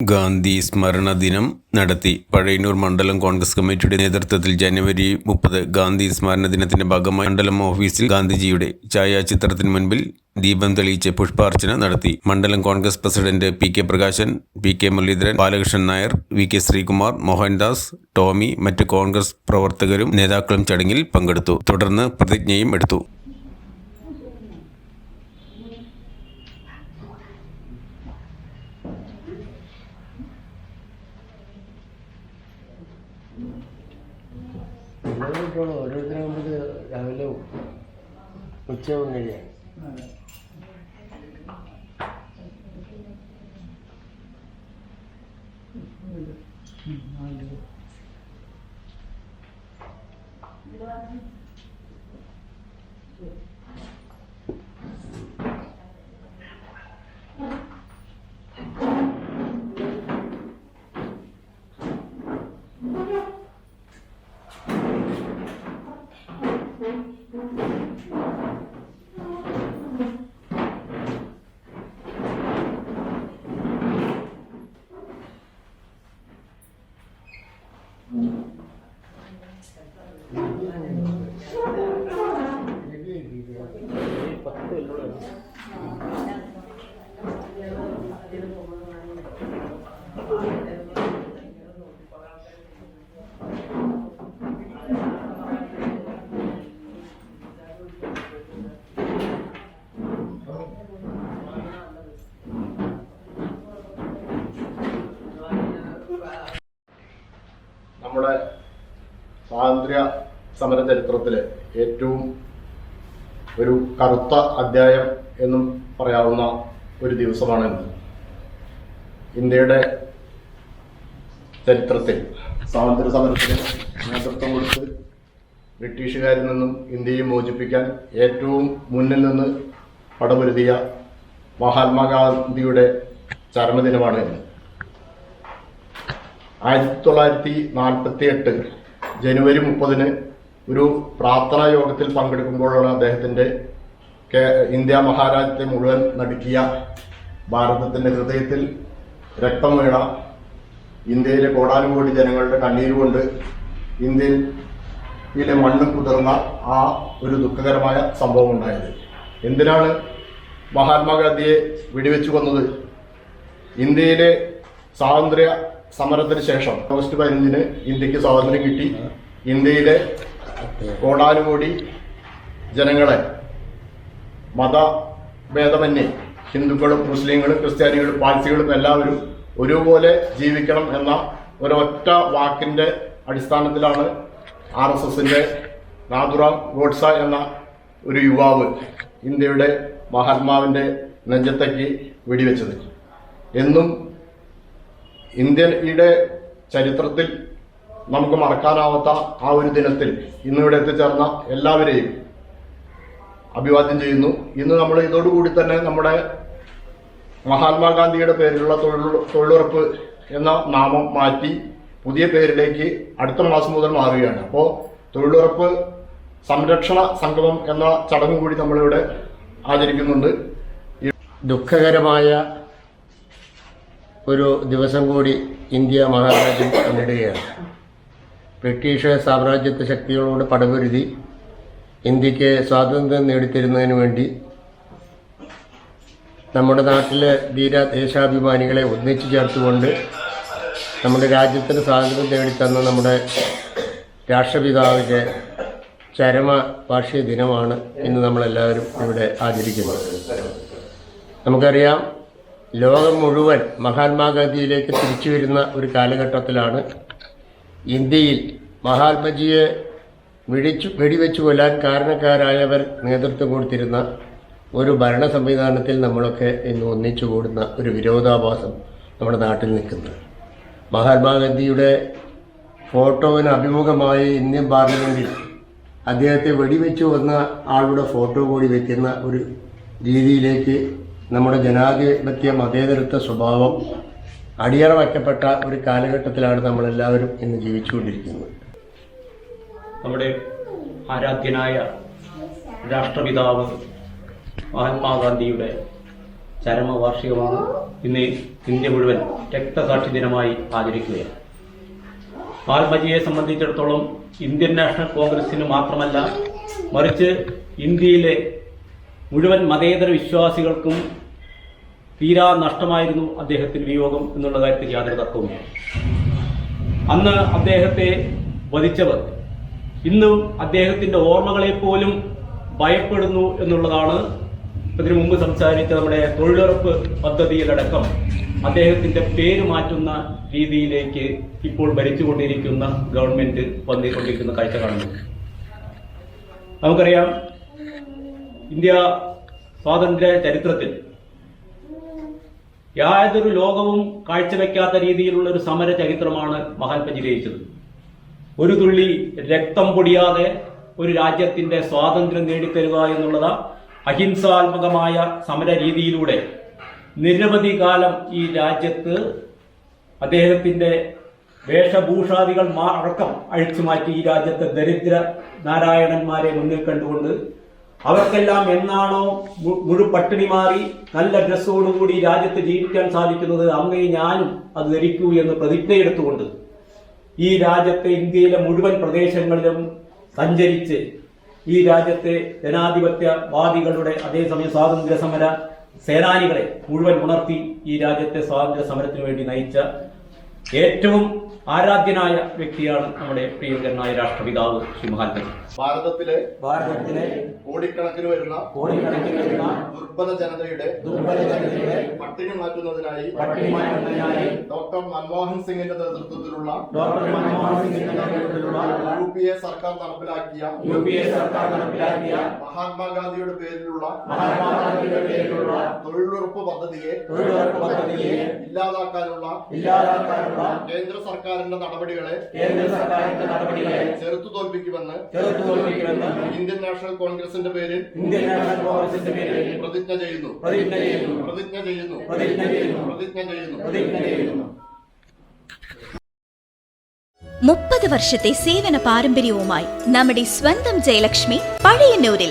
ഗാന്ധി സ്മരണ ദിനം നടത്തി. പഴയന്നൂർ മണ്ഡലം കോൺഗ്രസ് കമ്മിറ്റിയുടെ നേതൃത്വത്തിൽ ജനുവരി മുപ്പത് ഗാന്ധി സ്മരണ ദിനത്തിന്റെ ഭാഗമായി മണ്ഡലം ഓഫീസിൽ ഗാന്ധിജിയുടെ ഛായാചിത്രത്തിന് മുൻപിൽ ദീപം തെളിയിച്ച് പുഷ്പാർച്ചന നടത്തി. മണ്ഡലം Congress president P K Prakashan P K Muraleedharan Balakrishnan Nair V K Sreekumar Mohandas Tomy മറ്റ് കോൺഗ്രസ് പ്രവർത്തകരും നേതാക്കളും ചടങ്ങിൽ പങ്കെടുത്തു. തുടർന്ന് പ്രതിജ്ഞയും എടുത്തു. ഓരോരുത്തരോട് ഓരോരുത്തരാകുമ്പോൾ രാവിലെ ഉച്ചയാവും കഴിയാൻ നമ്മുടെ സ്വാതന്ത്ര്യ സമര ചരിത്രത്തിലെ ഏറ്റവും ഒരു കറുത്ത അധ്യായം എന്നും പറയാവുന്ന ഒരു ദിവസമാണ് ഇന്ന്. ഇന്ത്യയുടെ ചരിത്രത്തിൽ സ്വാതന്ത്ര്യ സമരത്തിന് നേതൃത്വം കൊടുത്ത് ബ്രിട്ടീഷുകാരിൽ നിന്നും ഇന്ത്യയെ മോചിപ്പിക്കാൻ ഏറ്റവും മുന്നിൽ നിന്ന് പടപൊരുതിയ മഹാത്മാഗാന്ധിയുടെ ചരമദിനമാണ് ഇന്ന്. ആയിരത്തി തൊള്ളായിരത്തി നാൽപ്പത്തി എട്ട് ജനുവരി മുപ്പതിന് ഒരു പ്രാർത്ഥനാ യോഗത്തിൽ പങ്കെടുക്കുമ്പോഴാണ് അദ്ദേഹത്തിന്റെ ഇന്ത്യ മഹാരാജ്യത്തെ മുഴുവൻ നടുക്കിയ ഭാരതത്തിന്റെ ഹൃദയത്തിൽ രക്തം വീണ ഇന്ത്യയിലെ കോടാനുകോടി ജനങ്ങളുടെ കണ്ണീരുകൊണ്ട് ഇന്ത്യയിലെ മണ്ണ് കുതിർന്ന ആ ഒരു ദുഃഖകരമായ സംഭവം ഉണ്ടായത്. എന്തിനാണ് മഹാത്മാഗാന്ധിയെ വെടിവെച്ചു കൊന്നത്? ഇന്ത്യയിലെ സ്വാതന്ത്ര്യ സമരത്തിന് ശേഷം ഓഗസ്റ്റ് പതിനഞ്ചിന് ഇന്ത്യയ്ക്ക് സ്വാതന്ത്ര്യം കിട്ടി. ഇന്ത്യയിലെ കോടാനുകോടി ജനങ്ങളെ മതഭേദമന്യേ ഹിന്ദുക്കളും മുസ്ലിങ്ങളും ക്രിസ്ത്യാനികളും പാഴ്സികളും എല്ലാവരും ഒരുപോലെ ജീവിക്കണം എന്ന ഒരൊറ്റ വാക്കിന്റെ അടിസ്ഥാനത്തിലാണ് ആർ എസ് എസിന്റെ നാഥുറാം ഗോഡ്സ എന്ന ഒരു യുവാവ് ഇന്ത്യയുടെ മഹാത്മാവിന്റെ നെഞ്ചത്തേക്ക് വെടിവെച്ചത്. എന്നും ഇന്ത്യയുടെ ചരിത്രത്തിൽ നമുക്ക് മറക്കാനാവാത്ത ആ ഒരു ദിനത്തിൽ ഇന്നിവിടെ എത്തിച്ചേർന്ന എല്ലാവരെയും അഭിവാദ്യം ചെയ്യുന്നു. ഇന്ന് നമ്മൾ ഇതോടുകൂടി തന്നെ നമ്മുടെ മഹാത്മാഗാന്ധിയുടെ പേരിലുള്ള തൊഴിൽ തൊഴിലുറപ്പ് എന്ന നാമം മാറ്റി പുതിയ പേരിലേക്ക് അടുത്ത മാസം മുതൽ മാറുകയാണ്. അപ്പോൾ തൊഴിലുറപ്പ് സംരക്ഷണ സംഗമം എന്ന ചടങ്ങ് കൂടി നമ്മളിവിടെ ആചരിക്കുന്നുണ്ട്. ദുഃഖകരമായ ഒരു ദിവസം കൂടി ഇന്ത്യ മഹാരാജ്യം നേടുകയാണ് ബ്രിട്ടീഷ് സാമ്രാജ്യത്വ ശക്തികളോട് പടപൊരുതി ഇന്ത്യയ്ക്ക് സ്വാതന്ത്ര്യം നേടിത്തരുന്നതിന് വേണ്ടി നമ്മുടെ നാട്ടിലെ ധീര ദേശാഭിമാനികളെ ഒന്നിച്ചു ചേർത്തുകൊണ്ട് നമ്മുടെ രാജ്യത്തിന് സ്വാതന്ത്ര്യം നേടിത്തന്ന നമ്മുടെ രാഷ്ട്രപിതാവിന്റെ ചരമ വാർഷിക ദിനമാണ് ഇന്ന് നമ്മളെല്ലാവരും ഇവിടെ ആചരിക്കുന്നത്. നമുക്കറിയാം ലോകം മുഴുവൻ മഹാത്മാഗാന്ധിയിലേക്ക് തിരിച്ചു വരുന്ന ഒരു കാലഘട്ടത്തിലാണ് ഇന്ത്യയിൽ മഹാത്മജിയെ വെടിച്ചു വെടിവെച്ചു കൊല്ലാൻ കാരണക്കാരായവർ നേതൃത്വം കൊടുത്തിരുന്ന ഒരു ഭരണ സംവിധാനത്തിൽ നമ്മളൊക്കെ ഇന്ന് ഒന്നിച്ചു കൂടുന്ന ഒരു വിരോധാഭാസം നമ്മുടെ നാട്ടിൽ നിൽക്കുന്നത് മഹാത്മാഗാന്ധിയുടെ ഫോട്ടോവിന് അഭിമുഖമായി ഇന്ത്യൻ പാർലമെന്റിൽ അദ്ദേഹത്തെ വെടിവെച്ചു വന്ന ആളുടെ ഫോട്ടോ കൂടി വെക്കുന്ന ഒരു രീതിയിലേക്ക് നമ്മുടെ ജനാധിപത്യ മതേതരത്വ സ്വഭാവം അടിയറ വയ്ക്കപ്പെട്ട ഒരു കാലഘട്ടത്തിലാണ് നമ്മളെല്ലാവരും ഇന്ന് ജീവിച്ചുകൊണ്ടിരിക്കുന്നത്. നമ്മുടെ ആരാധ്യനായ രാഷ്ട്രപിതാവ് മഹാത്മാഗാന്ധിയുടെ ചരമവാർഷികമാണ് ഇന്ന് ഇന്ത്യ മുഴുവൻ രക്തസാക്ഷി ദിനമായി ആചരിക്കുകയാണ്. ആൽമജിയെ സംബന്ധിച്ചിടത്തോളം ഇന്ത്യൻ നാഷണൽ കോൺഗ്രസിന് മാത്രമല്ല മറിച്ച് ഇന്ത്യയിലെ മുഴുവൻ മതേതര വിശ്വാസികൾക്കും തീരാ നഷ്ടമായിരുന്നു അദ്ദേഹത്തിന് വിയോഗം എന്നുള്ള കാര്യത്തിൽ യാതൊരു തർക്കവുമില്ല. അന്ന് അദ്ദേഹത്തെ വധിച്ചവർ ഇന്നും അദ്ദേഹത്തിന്റെ ഓർമ്മകളെ പോലും ഭയപ്പെടുന്നു എന്നുള്ളതാണ് ഇതിനു മുമ്പ് സംസാരിച്ച നമ്മുടെ തൊഴിലുറപ്പ് പദ്ധതിയിലടക്കം അദ്ദേഹത്തിന്റെ പേര് മാറ്റുന്ന രീതിയിലേക്ക് ഇപ്പോൾ ഭരിച്ചുകൊണ്ടിരിക്കുന്ന ഗവൺമെന്റ് വന്നുകൊണ്ടിരിക്കുന്ന കാഴ്ച കാണുന്നു. നമുക്കറിയാം ഇന്ത്യ സ്വാതന്ത്ര്യ ചരിത്രത്തിൽ യാതൊരു ലോകവും കാഴ്ചവെക്കാത്ത രീതിയിലുള്ള ഒരു സമര ചരിത്രമാണ് മഹാത്മജി രചിച്ചത് ഒരു തുള്ളി രക്തം പൊടിയാതെ ഒരു രാജ്യത്തിന്റെ സ്വാതന്ത്ര്യം നേടിത്തരുക എന്നുള്ളത് അഹിംസാത്മകമായ സമര രീതിയിലൂടെ നിരവധി കാലം ഈ രാജ്യത്ത് അദ്ദേഹത്തിന്റെ വേഷഭൂഷാദികൾ അടക്കം അഴിച്ചു മാറ്റി ഈ രാജ്യത്തെ ദരിദ്ര നാരായണന്മാരെ മുന്നിൽ കണ്ടുകൊണ്ട് അവർക്കെല്ലാം എന്നാണോ മുഴു പട്ടിണി മാറി നല്ല ഡ്രസ്സോടുകൂടി രാജ്യത്ത് ജീവിക്കാൻ സാധിക്കുന്നത് അന്നേ ഞാനും അത് ധരിക്കൂ എന്ന് പ്രതിജ്ഞയെടുത്തുകൊണ്ട് ഈ രാജ്യത്തെ ഇന്ത്യയിലെ മുഴുവൻ പ്രദേശങ്ങളിലും സഞ്ചരിച്ച് ഈ രാജ്യത്തെ ജനാധിപത്യവാദികളുടെ അതേസമയം സ്വാതന്ത്ര്യ സമര സേനാനികളെ മുഴുവൻ ഉണർത്തി ഈ രാജ്യത്തെ സ്വാതന്ത്ര്യ സമരത്തിന് വേണ്ടി നയിച്ച ഏറ്റവും ആരാധ്യനായ വ്യക്തിയാണ് നമ്മുടെ പ്രിയങ്കരനായ രാഷ്ട്രപിതാവ് ശ്രീ മഹാത്മജി ഭാരതത്തിലെ ഭാരതത്തിലെ കോടിക്കണക്കിന് വരുന്ന കോടിക്കണക്കിന് വരുന്ന ദുർബല ജനതയുടെ ദുർബല ജനതയുടെ പട്ടിണി മാറ്റുന്നതിനായി പട്ടിണി മാറ്റുന്നതിനായി ഡോക്ടർ മൻമോഹൻ സിംഗിന്റെ നേതൃത്വത്തിലുള്ള ഡോക്ടർ മൻമോഹൻ സിംഗിന്റെ നേതൃത്വത്തിലുള്ള യു പി എ സർക്കാർ നടപ്പിലാക്കിയ യു പി എ സർക്കാർ നടപ്പിലാക്കിയ മഹാത്മാഗാന്ധിയുടെ പേരിലുള്ള മഹാത്മാഗാന്ധിയുടെ പേരിലുള്ള തൊഴിലുറപ്പ് പദ്ധതിയെ തൊഴിലുറപ്പ് പദ്ധതിയെ ഇല്ലാതാക്കാനുള്ള ഇല്ലാതാക്കാനുള്ള കേന്ദ്ര സർക്കാരിന്റെ നടപടികളെ കേന്ദ്ര സർക്കാരിന്റെ നടപടികളെ ചെറുത്തു തോൽപ്പിക്കുമെന്ന് ചെറുത്തു തോൽപ്പിക്കുമെന്ന് ഇന്ത്യൻ നാഷണൽ കോൺഗ്രസിന്റെ പേരിൽ ഇന്ത്യൻ നാഷണൽ കോൺഗ്രസിന്റെ പേരിൽ പ്രതിജ്ഞ ചെയ്യുന്നു. പ്രതിജ്ഞ ചെയ്യുന്നു. പ്രതിജ്ഞ ചെയ്യുന്നു. പ്രതിജ്ഞ ചെയ്യുന്നു. പ്രതിജ്ഞ ചെയ്യുന്നു. പ്രതിജ്ഞ ചെയ്യുന്നു. മുപ്പത് വർഷത്തെ സേവന പാരമ്പര്യവുമായി നമ്മുടെ സ്വന്തം ജയലക്ഷ്മി പഴയന്നൂരിൽ